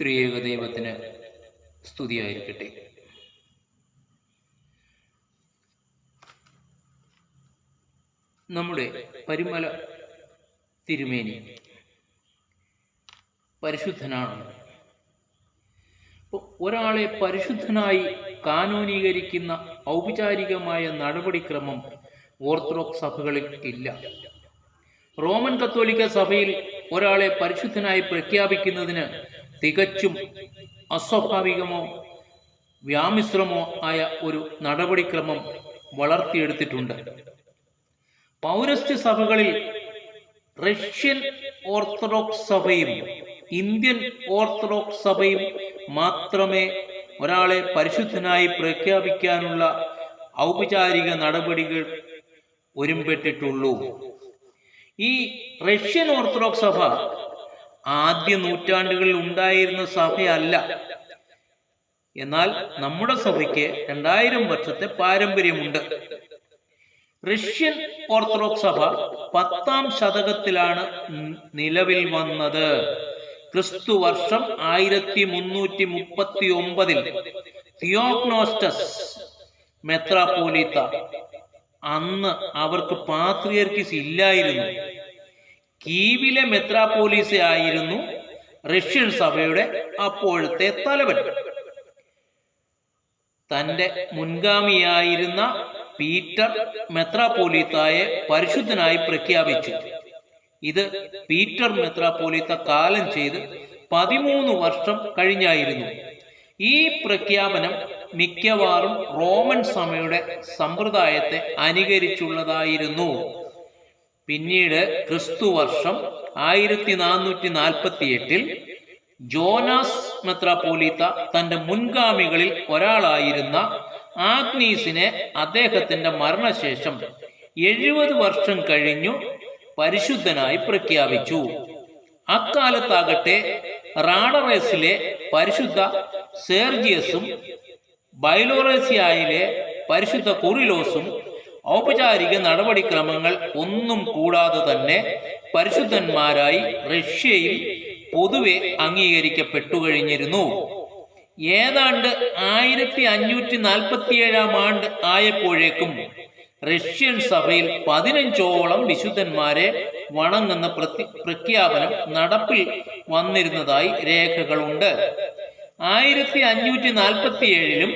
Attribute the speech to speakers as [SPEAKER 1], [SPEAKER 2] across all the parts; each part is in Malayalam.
[SPEAKER 1] ത്രിയേക ദൈവത്തിന് സ്തുതിയായിരിക്കട്ടെ. നമ്മുടെ പരിമല തിരുമേനി പരിശുദ്ധനാണ്. ഒരാളെ പരിശുദ്ധനായി കാനൂനീകരിക്കുന്ന ഔപചാരികമായ നടപടിക്രമം ഓർത്തഡോക്സ് സഭകളിൽ ഇല്ല. റോമൻ കത്തോലിക്ക സഭയിൽ ഒരാളെ പരിശുദ്ധനായി പ്രഖ്യാപിക്കുന്നതിന് തികച്ചും അസ്വാഭാവികമോ വ്യാമിശ്രമോ ആയ ഒരു നടപടിക്രമം വളർത്തിയെടുത്തിട്ടുണ്ട്. പൗരസ്ത്യ സഭകളിൽ റഷ്യൻ ഓർത്തഡോക്സ് സഭയും ഇന്ത്യൻ ഓർത്തഡോക്സ് സഭയും മാത്രമേ ഒരാളെ പരിശുദ്ധനായി പ്രഖ്യാപിക്കാനുള്ള ഔപചാരിക നടപടികൾ ഒരുമ്പെട്ടിട്ടുള്ളൂ. ഈ റഷ്യൻ ഓർത്തഡോക്സ് സഭ ആദ്യ നൂറ്റാണ്ടുകളിൽ ഉണ്ടായിരുന്ന സഭയല്ല. എന്നാൽ നമ്മുടെ സഭയ്ക്ക് രണ്ടായിരം വർഷത്തെ പാരമ്പര്യമുണ്ട്. റഷ്യൻ ഓർത്തഡോക്സ് സഭ പത്താം ശതകത്തിലാണ് നിലവിൽ വന്നത്. ക്രിസ്തു വർഷം ആയിരത്തി മുന്നൂറ്റി മുപ്പത്തി ഒമ്പതിൽ തിയോഗ്നോസ്റ്റസ് മെത്രാപോലീത്ത അന്ന് അവർക്ക് പാത്രിയർക്കിസ് ഇല്ലായിരുന്നു. കീവിലെ മെത്രാപോലീസ് ആയിരുന്നു റഷ്യൻ സഭയുടെ അപ്പോഴത്തെ തലവൻ. തന്റെ മുൻഗാമിയായിരുന്ന പീറ്റർ മെത്രാപോലീത്തായെ പരിശുദ്ധനായി പ്രഖ്യാപിച്ചു. ഇത് പീറ്റർ മെത്രാപോലീത്ത കാലം ചെയ്ത് പതിമൂന്ന് വർഷം കഴിഞ്ഞായിരുന്നു. ഈ പ്രഖ്യാപനം മിക്കവാറും റോമൻ സഭയുടെ സമ്പ്രദായത്തെ അനുകരിച്ചുള്ളതായിരുന്നു. പിന്നീട് ക്രിസ്തു വർഷം ആയിരത്തി നാനൂറ്റി നാൽപ്പത്തി എട്ടിൽ ജോനാസ് മെത്രാപോലീത്ത തന്റെ മുൻഗാമികളിൽ ഒരാളായിരുന്ന ആഗ്നീസിനെ അദ്ദേഹത്തിന്റെ മരണശേഷം എഴുപത് വർഷം കഴിഞ്ഞു പരിശുദ്ധനായി പ്രഖ്യാപിച്ചു. അക്കാലത്താകട്ടെ റാഡറേസിലെ പരിശുദ്ധ സേർജിയസും ബൈലോറേസിയായിലെ പരിശുദ്ധ കുറിലോസും ഔപചാരിക നടപടിക്രമങ്ങൾ ഒന്നും കൂടാതെ തന്നെ പരിശുദ്ധന്മാരായി റഷ്യയിൽ പൊതുവെ അംഗീകരിക്കപ്പെട്ടു കഴിഞ്ഞിരുന്നു. ഏതാണ്ട് ആയിരത്തി അഞ്ഞൂറ്റി നാൽപ്പത്തി ഏഴാം ആണ്ട് ആയപ്പോഴേക്കും റഷ്യൻ സഭയിൽ പതിനഞ്ചോളം വിശുദ്ധന്മാരെ വണങ്ങുന്ന പ്രതി പ്രഖ്യാപനം നടപ്പിൽ വന്നിരുന്നതായി രേഖകളുണ്ട്. ആയിരത്തി അഞ്ഞൂറ്റി നാൽപ്പത്തി ഏഴിലും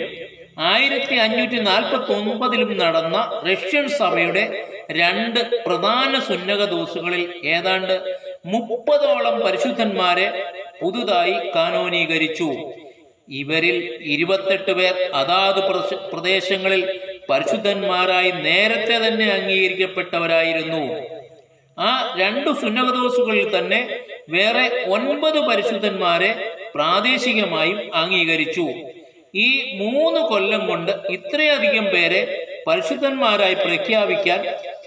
[SPEAKER 1] ആയിരത്തി അഞ്ഞൂറ്റി നാൽപ്പത്തി ഒമ്പതിലും നടന്ന റഷ്യൻ സഭയുടെ രണ്ട് പ്രധാന സുന്നക ദോസുകളിൽ ഏതാണ്ട് മുപ്പതോളം പരിശുദ്ധന്മാരെ പുതുതായി കാനോനീകരിച്ചു. ഇവരിൽ ഇരുപത്തെട്ട് പേർ അതാത് പ്രദേശങ്ങളിൽ പരിശുദ്ധന്മാരായി നേരത്തെ തന്നെ അംഗീകരിക്കപ്പെട്ടവരായിരുന്നു. ആ രണ്ടു സുന്നകദോസുകളിൽ തന്നെ വേറെ ഒൻപത് പരിശുദ്ധന്മാരെ പ്രാദേശികമായും അംഗീകരിച്ചു. ഈ മൂന്ന് കൊല്ലം കൊണ്ട് ഇത്രയധികം പേരെ പരിശുദ്ധന്മാരായി പ്രഖ്യാപിക്കാൻ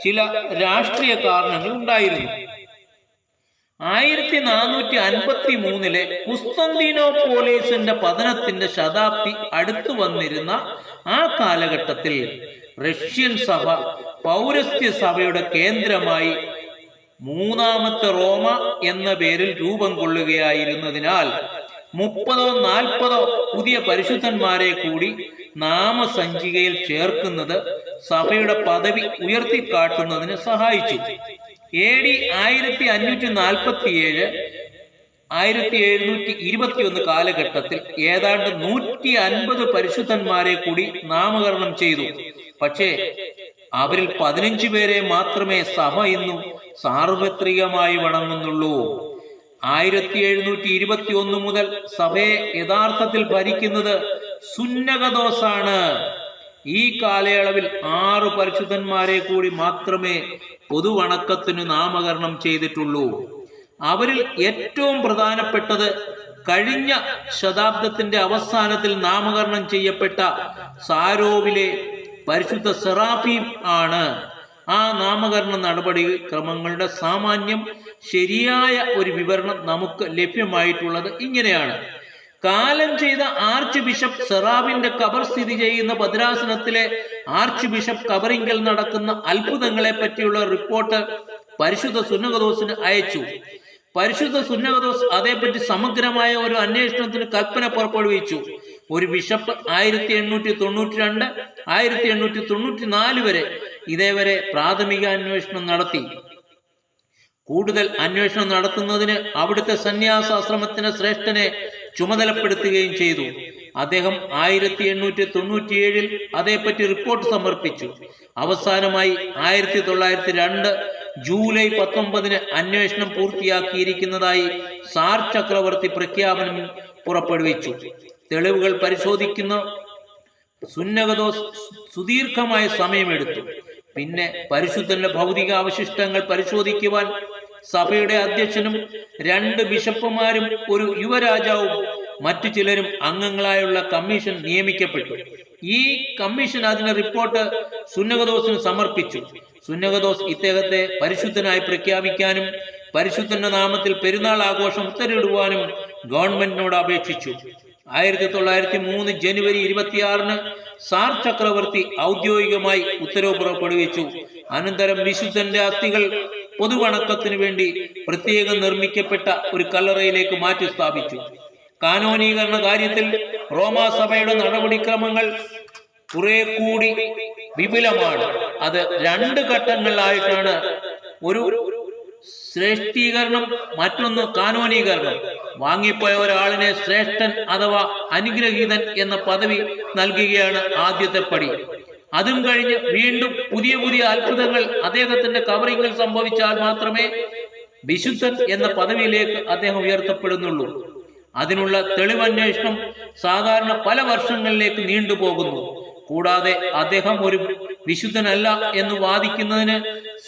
[SPEAKER 1] ചില രാഷ്ട്രീയ കാരണങ്ങൾ ഉണ്ടായിരുന്നു. ആയിരത്തി നാനൂറ്റി അൻപത്തി മൂന്നിലെ കുസ്തന്തീനോപോലീസിന്റെ പതനത്തിന്റെ ശതാബ്ദി അടുത്തു വന്നിരുന്ന ആ കാലഘട്ടത്തിൽ റഷ്യൻ സഭ പൗരസ്ത്യ സഭയുടെ കേന്ദ്രമായി മൂന്നാമത്തെ റോമ എന്ന പേരിൽ രൂപം കൊള്ളുകയായിരുന്നതിനാൽ മുപ്പതോ നാൽപ്പതോ പുതിയ പരിശുദ്ധന്മാരെ കൂടി നാമസഞ്ചികയിൽ ചേർക്കുന്നത് സഭയുടെ പദവി ഉയർത്തിക്കാട്ടുന്നതിന് സഹായിച്ചു. എ ഡി ആയിരത്തി അഞ്ഞൂറ്റി നാൽപ്പത്തി ഏഴ് ആയിരത്തി എഴുന്നൂറ്റി ഇരുപത്തി ഒന്ന് കാലഘട്ടത്തിൽ ഏതാണ്ട് നൂറ്റി അൻപത് പരിശുദ്ധന്മാരെ കൂടി നാമകരണം ചെയ്തു. പക്ഷേ അവരിൽ പതിനഞ്ചു പേരെ മാത്രമേ സഭ ഇന്നും സാർവത്രികമായി വണങ്ങുന്നുള്ളൂ. ആയിരത്തി എഴുന്നൂറ്റി ഇരുപത്തി ഒന്ന് മുതൽ സഭയെ യഥാർത്ഥത്തിൽ ഭരിക്കുന്നത് സുന്നകദോസാണ്. ഈ കാലയളവിൽ ആറ് പരിശുദ്ധന്മാരെ കൂടി മാത്രമേ പൊതുവണക്കത്തിന് നാമകരണം ചെയ്തിട്ടുള്ളൂ. അവരിൽ ഏറ്റവും പ്രധാനപ്പെട്ടത് കഴിഞ്ഞ ശതാബ്ദത്തിന്റെ അവസാനത്തിൽ നാമകരണം ചെയ്യപ്പെട്ട സാരോവിലെ പരിശുദ്ധ സെറാഫീം ആണ്. ആ നാമകരണ നടപടി ക്രമങ്ങളുടെ സാമാന്യം ശരിയായ ഒരു വിവരണം നമുക്ക് ലഭ്യമായിട്ടുള്ളത് ഇങ്ങനെയാണ്. കാലം ചെയ്ത ആർച്ച് ബിഷപ്പ് സെറാവിന്റെ കബർ സ്ഥിതി ചെയ്യുന്ന ഭദ്രാസനത്തിലെ ആർച്ച് ബിഷപ്പ് കബറിങ്കൽ നടക്കുന്ന അത്ഭുതങ്ങളെ പറ്റിയുള്ള റിപ്പോർട്ട് പരിശുദ്ധ സുന്നകദോസിന് അയച്ചു. പരിശുദ്ധ സുന്നകദോസ് അതേപ്പറ്റി സമഗ്രമായ ഒരു അന്വേഷണത്തിന് കൽപ്പന പുറപ്പെടുവിച്ചു. ഒരു ബിഷപ്പ് ആയിരത്തി എണ്ണൂറ്റി തൊണ്ണൂറ്റി രണ്ട് ആയിരത്തി എണ്ണൂറ്റി തൊണ്ണൂറ്റി നാല് വരെ ഇതേവരെ പ്രാഥമിക അന്വേഷണം നടത്തി. കൂടുതൽ അന്വേഷണം നടത്തുന്നതിന് അവിടുത്തെ സന്യാസാശ്രമത്തിന് ശ്രേഷ്ഠനെ ചുമതലപ്പെടുത്തുകയും ചെയ്തു. അദ്ദേഹം ആയിരത്തി എണ്ണൂറ്റി തൊണ്ണൂറ്റിയേഴിൽ അതേപ്പറ്റി റിപ്പോർട്ട് സമർപ്പിച്ചു. അവസാനമായി ആയിരത്തി തൊള്ളായിരത്തി രണ്ട് ജൂലൈ പത്തൊമ്പതിന് അന്വേഷണം പൂർത്തിയാക്കിയിരിക്കുന്നതായി സാർ ചക്രവർത്തി പ്രഖ്യാപനം പുറപ്പെടുവിച്ചു. തെളിവുകൾ പരിശോധിക്കുന്ന സുന്നകദോസ് സുദീർഘമായ സമയമെടുത്തു. പിന്നെ പരിശുദ്ധന്റെ ഭൗതിക അവശിഷ്ടങ്ങൾ പരിശോധിക്കുവാൻ സഭയുടെ അധ്യക്ഷനും രണ്ട് ബിഷപ്പുമാരും ഒരു യുവരാജാവും മറ്റു ചിലരും അംഗങ്ങളായുള്ള കമ്മീഷൻ നിയമിക്കപ്പെട്ടു. ഈ കമ്മീഷൻ അതിന്റെ റിപ്പോർട്ട് സുന്നകദോസിന് സമർപ്പിച്ചു. സുന്നകദോസ് ഇദ്ദേഹത്തെ പരിശുദ്ധനായി പ്രഖ്യാപിക്കാനും പരിശുദ്ധന്റെ നാമത്തിൽ പെരുന്നാൾ ആഘോഷം ഉത്തരവിടുവാനും ഗവൺമെന്റിനോട് അപേക്ഷിച്ചു. ആയിരത്തി തൊള്ളായിരത്തി മൂന്ന് ജനുവരി ഇരുപത്തിയാറിന് സാർ ചക്രവർത്തി ഔദ്യോഗികമായി ഉത്തരവ് പുറപ്പെടുവിച്ചു. അനന്തരം വിശുദ്ധന്റെ അസ്ഥികൾ പൊതുവണക്കത്തിനു വേണ്ടി പ്രത്യേകം നിർമ്മിക്കപ്പെട്ട ഒരു കല്ലറയിലേക്ക് മാറ്റി സ്ഥാപിച്ചു. കാനോനീകരണ കാര്യത്തിൽ റോമാസഭയുടെ നടപടിക്രമങ്ങൾ കുറെ കൂടി വിപുലമാണ്. അത് രണ്ട് ഘട്ടങ്ങളിലായിട്ടാണ് ഒരു ശ്രേഷ്ഠീകരണം മറ്റൊന്ന് കാനോനീകരണം. വാങ്ങിപ്പോയ ഒരാളിനെ ശ്രേഷ്ഠൻ അഥവാ അനുഗ്രഹീതൻ എന്ന പദവി നൽകുകയാണ് ആദ്യത്തെ പടി. അതും കഴിഞ്ഞ് വീണ്ടും പുതിയ പുതിയ അത്ഭുതങ്ങൾ അദ്ദേഹത്തിന്റെ കവറിങ്ങൾ സംഭവിച്ചാൽ മാത്രമേ വിശുദ്ധൻ എന്ന പദവിയിലേക്ക് അദ്ദേഹം ഉയർത്തപ്പെടുന്നുള്ളൂ. അതിനുള്ള തെളിവന്വേഷണം സാധാരണ പല വർഷങ്ങളിലേക്ക് നീണ്ടുപോകുന്നു. കൂടാതെ അദ്ദേഹം ഒരു വിശുദ്ധനല്ല എന്ന് വാദിക്കുന്നതിന്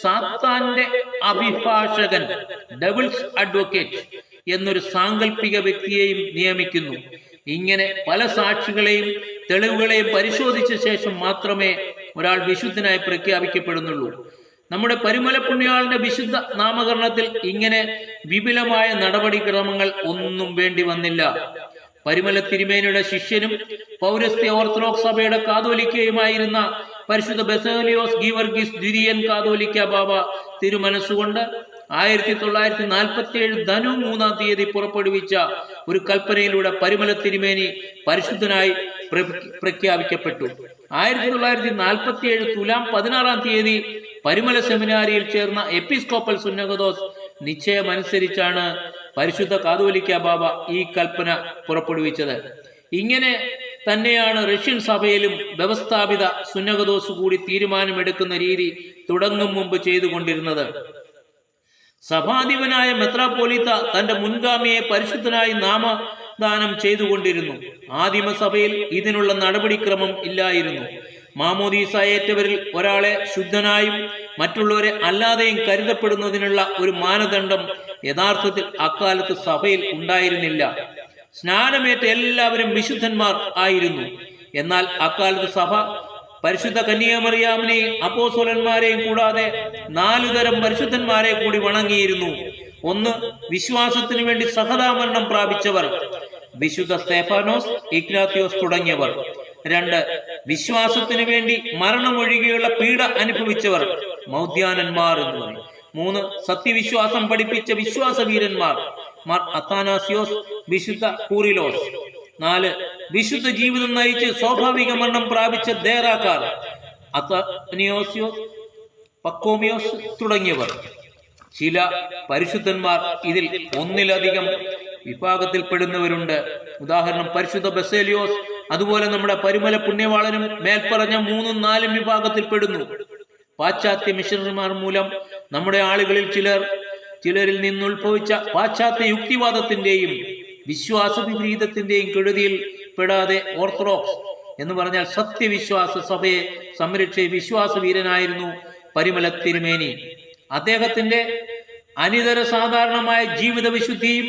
[SPEAKER 1] സാത്താന്റെ അഭിഭാഷകൻ ഡബിൾസ് അഡ്വക്കേറ്റ് എന്നൊരു സാങ്കല്പിക വ്യക്തിയെയും നിയമിക്കുന്നു. ഇങ്ങനെ പല സാക്ഷികളെയും തെളിവുകളെയും പരിശോധിച്ച ശേഷം മാത്രമേ ഒരാൾ വിശുദ്ധനായി പ്രഖ്യാപിക്കപ്പെടുന്നുള്ളൂ. നമ്മുടെ പരിമല പുണ്യാളിന്റെ വിശുദ്ധ നാമകരണത്തിൽ ഇങ്ങനെ വിപുലമായ നടപടിക്രമങ്ങൾ ഒന്നും വേണ്ടി വന്നില്ല. പരിമല തിരുമേനിയുടെ ശിഷ്യനും പൗരസ്ത്യ ഓർത്തഡോക്സ് സഭയുടെ കാതോലിക്കയുമായിരുന്ന പരിശുദ്ധ ബസേലിയോസ് ഗീവർഗീസ് ദ്വിതീയൻ കാതോലിക്ക ബാബ തിരുമനസ്സുകൊണ്ട് ആയിരത്തി തൊള്ളായിരത്തി നാൽപ്പത്തി ഏഴ് ധനു മൂന്നാം തീയതി പുറപ്പെടുവിച്ച ഒരു കൽപ്പനയിലൂടെ പരിമല തിരുമേനി പരിശുദ്ധനായി പ്രഖ്യാപിക്കപ്പെട്ടു. ആയിരത്തി തൊള്ളായിരത്തി നാൽപ്പത്തി ഏഴ് തുലാം പതിനാറാം തീയതി പരിമല സെമിനാരിയിൽ ചേർന്ന എപ്പിസ്കോപ്പൽ സുന്നകദോസ് നിശ്ചയമനുസരിച്ചാണ് പരിശുദ്ധ കാതോലിക്ക ബാബ ഈ കൽപ്പന പുറപ്പെടുവിച്ചത്. ഇങ്ങനെ തന്നെയാണ് റഷ്യൻ സഭയിലും വ്യവസ്ഥാപിത സുന്നകദോസ് കൂടി തീരുമാനമെടുക്കുന്ന രീതി തുടങ്ങും മുമ്പ് ചെയ്തുകൊണ്ടിരുന്നത്. സഭാധിപനായ മെത്രാപോലിത്ത തന്റെ മുൻഗാമിയെ പരിശുദ്ധനായി നാമദാനം ചെയ്തുകൊണ്ടിരുന്നു. ആദിമസഭയിൽ ഇതിനുള്ള നടപടിക്രമം ഇല്ലായിരുന്നു. മാമോദീസ ഏറ്റവരിൽ ഒരാളെ ശുദ്ധനായും മറ്റുള്ളവരെ അല്ലാതെയും കരുതപ്പെടുന്നതിനുള്ള ഒരു മാനദണ്ഡം യഥാർത്ഥത്തിൽ അക്കാലത്ത് സഭയിൽ ഉണ്ടായിരുന്നില്ല. സ്നാനമേറ്റ എല്ലാവരും വിശുദ്ധന്മാർ ആയിരുന്നു. എന്നാൽ അക്കാലത്ത് സഭ പരിശുദ്ധ കന്യാമറിയാമിനെയും അപ്പോസോലന്മാരെയും കൂടാതെ നാലു തരം പരിശുദ്ധന്മാരെ കൂടി വണങ്ങിയിരുന്നു. ഒന്ന് വിശ്വാസത്തിനു വേണ്ടി സഹതാമരണം പ്രാപിച്ചവർ. വിശുദ്ധ സ്തേഫാനോസ് ഇഗ്നാത്തിയോസ് തുടങ്ങിയവർ. രണ്ട് വിശ്വാസത്തിനു വേണ്ടി മരണമൊഴികെയുള്ള പീഡ അനുഭവിച്ചവർ. മൗദ്യാനന്മാർ എന്ന് പറയും. മൂന്ന് സത്യവിശ്വാസം പഠിപ്പിച്ച വിശ്വാസവീരന്മാർ. മാർ അത്താനാസിയോസ് വിശുദ്ധ കൂറിലോസ്. നാല് വിശുദ്ധ ജീവിതം നയിച്ച് സ്വാഭാവിക മരണം പ്രാപിച്ച ദേറാക്കാർ അത്തനിയോസിയോസ് പക്കോമിയോസ് തുടങ്ങിയവർ. ചില പരിശുദ്ധന്മാർ ഇതിൽ ഒന്നിലധികം വിഭാഗത്തിൽപ്പെടുന്നവരുണ്ട്. ഉദാഹരണം പരിശുദ്ധ ബസേലിയോസ് അതുപോലെ നമ്മുടെ പരിമല പുണ്യവാളനും മേൽപ്പറഞ്ഞ മൂന്നും നാലും വിഭാഗത്തിൽപ്പെടുന്നു. പാശ്ചാത്യ മിഷണറിമാർ മൂലം നമ്മുടെ ആളുകളിൽ ചിലർ ചിലരിൽ നിന്നുത്ഭവിച്ച പാശ്ചാത്യ യുക്തിവാദത്തിന്റെയും വിശ്വാസ വിപരീതത്തിന്റെയും കെടുതിയിൽ പെടാതെ ഓർത്തഡോക്സ് എന്ന് പറഞ്ഞാൽ സത്യവിശ്വാസ സഭയെ സംരക്ഷിച്ച വിശ്വാസവീരനായിരുന്നു പരിമല തിരുമേനി. അദ്ദേഹത്തിന്റെ അനിതര സാധാരണമായ ജീവിത വിശുദ്ധിയും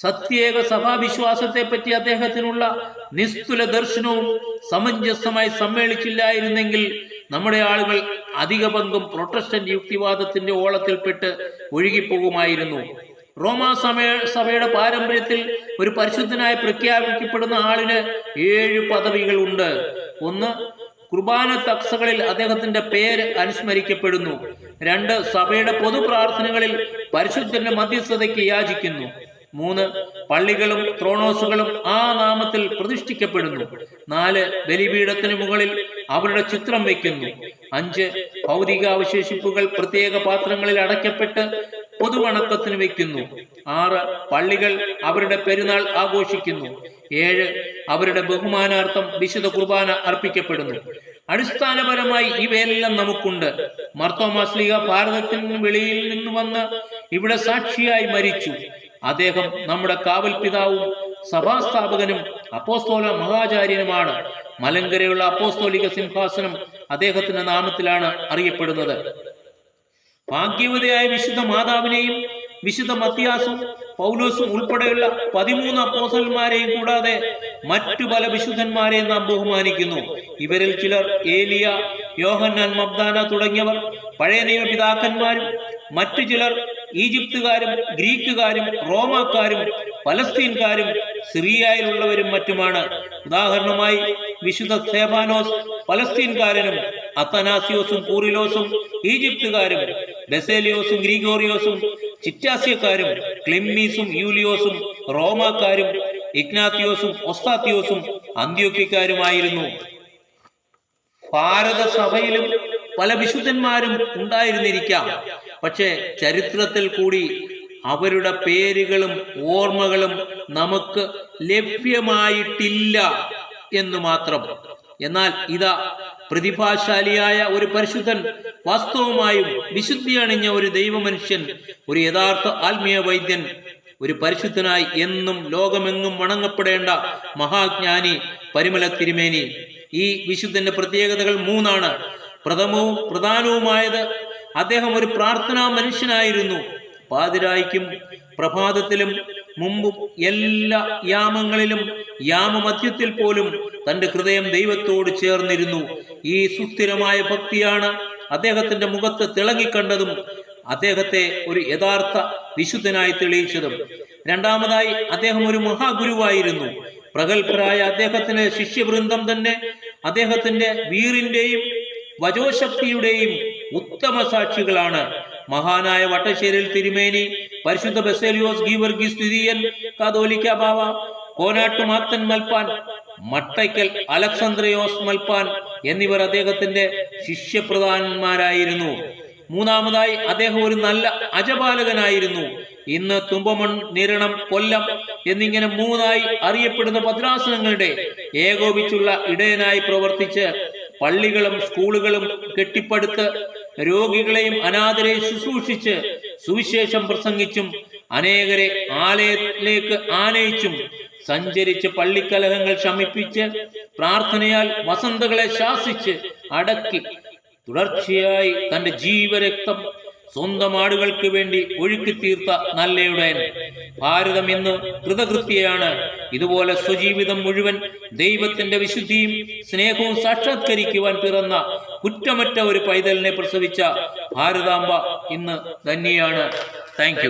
[SPEAKER 1] സത്യേക സഭാവിശ്വാസത്തെ പറ്റി അദ്ദേഹത്തിനുള്ള നിസ്തുല ദർശനവും സമഞ്ജസമായി സമ്മേളിച്ചില്ലായിരുന്നെങ്കിൽ നമ്മുടെ ആളുകൾ അധിക പങ്കും പ്രൊട്ടസ്റ്റന്റ് യുക്തിവാദത്തിന്റെ ഓളത്തിൽപ്പെട്ട് ഒഴുകിപ്പോകുമായിരുന്നു. റോമാ സമയ സഭയുടെ പാരമ്പര്യത്തിൽ ഒരു പരിശുദ്ധനായി പ്രഖ്യാപിക്കപ്പെടുന്ന ആളിന് ഏഴ് പദവികൾ ഉണ്ട് ഒന്ന് കുർബാന തക്സകളിൽ അദ്ദേഹത്തിന്റെ പേര് അനുസ്മരിക്കപ്പെടുന്നു. രണ്ട് സഭയുടെ പൊതു പ്രാർത്ഥനകളിൽ പരിശുദ്ധന്റെ മധ്യസ്ഥതയ്ക്ക് യാചിക്കുന്നു. മൂന്ന് പള്ളികളും ത്രോണോസുകളും ആ നാമത്തിൽ പ്രതിഷ്ഠിക്കപ്പെടുന്നു. നാല് ബലിപീഠത്തിന് മുകളിൽ അവരുടെ ചിത്രം വയ്ക്കുന്നു. അഞ്ച് ഭൗതിക അവശേഷിപ്പുകൾ പ്രത്യേക പാത്രങ്ങളിൽ അടയ്ക്കപ്പെട്ട് പൊതുവണക്കത്തിന് വയ്ക്കുന്നു. ആറ് പള്ളികൾ അവരുടെ പെരുന്നാൾ ആഘോഷിക്കുന്നു. ഏഴ് അവരുടെ ബഹുമാനാർത്ഥം വിശുദ്ധ കുർബാന അർപ്പിക്കപ്പെടുന്നു. അടിസ്ഥാനപരമായി ഇവയെല്ലാം നമുക്കുണ്ട്. മർത്തോമാസ്ലിക ഭാരതത്തിന് വെളിയിൽ നിന്ന് വന്ന് ഇവിടെ സാക്ഷിയായി മരിച്ചു. അദ്ദേഹം നമ്മുടെ കാവൽ പിതാവും സഭാസ്ഥാപകനും അപ്പോസ്തോല മഹാചാര്യനുമാണ്. മലങ്കരയുള്ള അപ്പോസ്തോലിക സിംഹാസനം അദ്ദേഹത്തിന്റെ നാമത്തിലാണ് അറിയപ്പെടുന്നത്. ഭാഗ്യവതയായ വിശുദ്ധ മാതാവിനെയും വിശുദ്ധ മത്തിയാസും പൗലോസും ഉൾപ്പെടെയുള്ള പതിമൂന്ന് അപ്പോസന്മാരെയും കൂടാതെ മറ്റു പല വിശുദ്ധന്മാരെയും നാം ബഹുമാനിക്കുന്നു. ഇവരിൽ ചിലർ ഏലിയ യോഹന്നാൻ മബ്ദാന തുടങ്ങിയവർ പഴയ നിയമപിതാക്കന്മാരും മറ്റു ചിലർ ഈജിപ്തുകാരും ഗ്രീക്കുകാരും റോമാക്കാരും പലസ്തീൻകാരും സിറിയയിലുള്ളവരും മറ്റുമാണ്. ഉദാഹരണമായി വിശുദ്ധ സേബാനോസ് പലസ്തീൻകാരനും അത്തനാസിയോസും കൂറിലോസും ഈജിപ്തുകാരും ബെസേലിയോസും ഗ്രീഗോറിയോസും ചിറ്റാസ്യക്കാരും ക്ലിമ്മീസും യൂലിയോസും റോമാക്കാരും ഇഗ്നാത്തിയോസും ഒസ്താത്തിയോസും അന്ത്യോക്യക്കാരുമായിരുന്നു. ഭാരത സഭയിലും പല വിശുദ്ധന്മാരും ഉണ്ടായിരുന്നിരിക്കാം. പക്ഷേ ചരിത്രത്തിൽ കൂടി അവരുടെ പേരുകളും ഓർമ്മകളും നമുക്ക് ലഭ്യമായിട്ടില്ല എന്ന് മാത്രം. എന്നാൽ ഇതാ പ്രതിഭാശാലിയായ ഒരു പരിശുദ്ധൻ വാസ്തവമായും വിശുദ്ധി അണിഞ്ഞ ഒരു ദൈവമനുഷ്യൻ ഒരു യഥാർത്ഥ ആത്മീയ വൈദ്യൻ ഒരു പരിശുദ്ധനായി എന്നും ലോകമെങ്ങും വണങ്ങപ്പെടേണ്ട മഹാജ്ഞാനി പരിമല തിരുമേനി. ഈ വിശുദ്ധന്റെ പ്രത്യേകതകൾ മൂന്നാണ്. പ്രഥമവും പ്രധാനവുമായത് അദ്ദേഹം ഒരു പ്രാർത്ഥനാ മനുഷ്യനായിരുന്നു. പാതിരായിക്കും പ്രഭാതത്തിലും മുമ്പും എല്ലാ യാമങ്ങളിലും യാമമധ്യത്തിൽ പോലും തന്റെ ഹൃദയം ദൈവത്തോട് ചേർന്നിരുന്നു. ഈ സുസ്ഥിരമായ ഭക്തിയാണ് അദ്ദേഹത്തിന്റെ മുഖത്ത് തിളങ്ങിക്കണ്ടതും അദ്ദേഹത്തെ ഒരു യഥാർത്ഥ വിശുദ്ധനായി തെളിയിച്ചതും. രണ്ടാമതായി അദ്ദേഹം ഒരു മഹാഗുരുവായിരുന്നു. പ്രഗത്ഭരായ അദ്ദേഹത്തിന്റെ ശിഷ്യവൃന്ദം തന്നെ അദ്ദേഹത്തിന്റെ വീറിന്റെയും വജോശക്തിയുടെയും ഉത്തമ സാക്ഷികളാണ്. മഹാനായ വട്ടശ്ശേരിൽ തിരുമേനി പരിശുദ്ധ ബസേലിയോസ് ഗീവർഗി സ്ഥിതിയൻ കാതോലിക്ക ബാവ കോനാട്ടു മാത്തൻ മൽപ്പാൻ മട്ടയ്ക്കൽ അലക്സന്ദ്രയോസ് മൽപ്പാൻ എന്നിവർ അദ്ദേഹത്തിന്റെ ശിഷ്യപ്രധാനന്മാരായിരുന്നു മൂന്നാമതായി അദ്ദേഹം ഒരു നല്ല അജപാലകനായിരുന്നു. ഇന്ന് തുമ്പമൺ നിരണം കൊല്ലം എന്നിങ്ങനെ മൂന്നായി അറിയപ്പെടുന്ന ഭദ്രാസനങ്ങളുടെ ഏകോപിച്ചുള്ള ഇടയനായി പ്രവർത്തിച്ച് പള്ളികളും സ്കൂളുകളും കെട്ടിപ്പടുത്ത് രോഗികളെയും അനാഥരെ ശുശ്രൂഷിച്ച് സുവിശേഷം പ്രസംഗിച്ചും അനേകരെ ആലയത്തിലേക്ക് ആനയിച്ചും സഞ്ചരിച്ച് പള്ളിക്കലഹങ്ങൾ ശമിപ്പിച്ച് പ്രാർത്ഥനയാൽ വസന്തകളെ ശാസിച്ച് അടക്കി തുടർച്ചയായി തന്റെ ജീവരക്തം സ്വന്തം ആടുകൾക്ക് വേണ്ടി ഒഴുക്കി തീർത്ത നല്ലയുടെ ഭാരതം ഇന്ന് കൃതകൃത്യയാണ്. ഇതുപോലെ സ്വജീവിതം മുഴുവൻ ദൈവത്തിന്റെ വിശുദ്ധിയും സ്നേഹവും സാക്ഷാത്കരിക്കുവാൻ പിറന്ന കുറ്റമറ്റ ഒരു പൈതലിനെ പ്രസവിച്ച ഭാരതാംബ ഇന്ന് ധന്യയാണ്. താങ്ക്